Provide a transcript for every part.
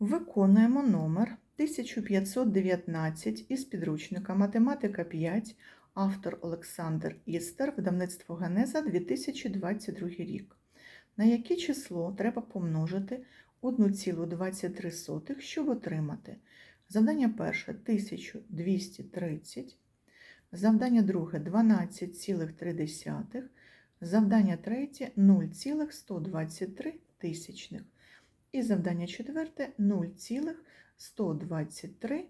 Виконуємо номер 1519 із підручника Математика 5, автор Олександр Істер, видавництво Генеза 2022 рік. На яке число треба помножити 1,23, щоб отримати? Завдання перше 1230, завдання друге 12,3, завдання третє 0,123 тисячних. І завдання четверте 0,123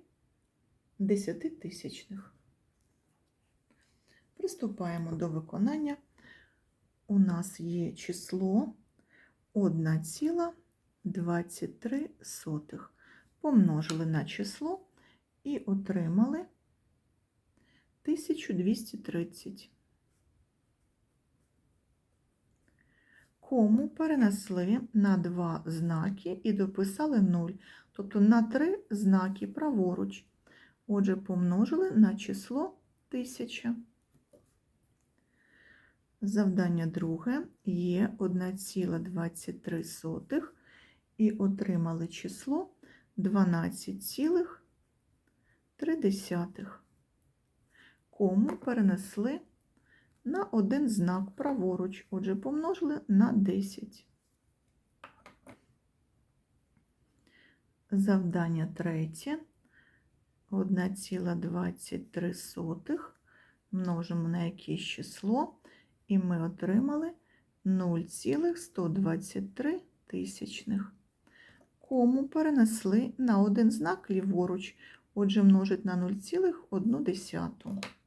десятитисячних. Приступаємо до виконання. У нас є число 1,23. Помножили на число і отримали 1230. Кому перенесли на два знаки і дописали 0, тобто на три знаки праворуч. Отже, помножили на число 1000. Завдання друге є 1,23 і отримали число 12,3. Кому перенесли на один знак праворуч, отже, помножили на 10. Завдання третє. 1,23 множимо на якесь число, і ми отримали 0,123 тисячних. Кому перенесли на один знак ліворуч, отже, множить на 0,1.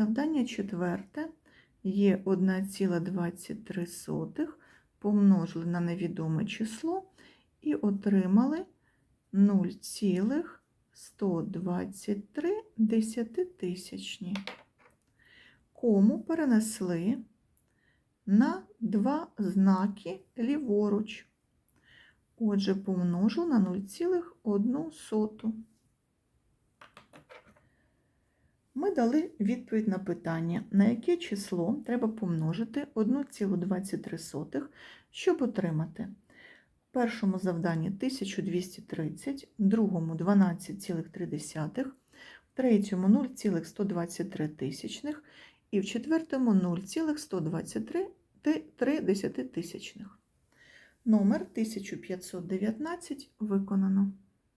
Завдання четверте є 1,23 помножили на невідоме число і отримали 0,123 десятитисячні. Кому перенесли на два знаки ліворуч. Отже, помножу на 0,1. Ми дали відповідь на питання, на яке число треба помножити 1,23, щоб отримати. В першому завданні 1230, в другому 12,3, в третьому 0,123 тисячних і в четвертому 0,123 десятитисячних. Номер 1519 виконано.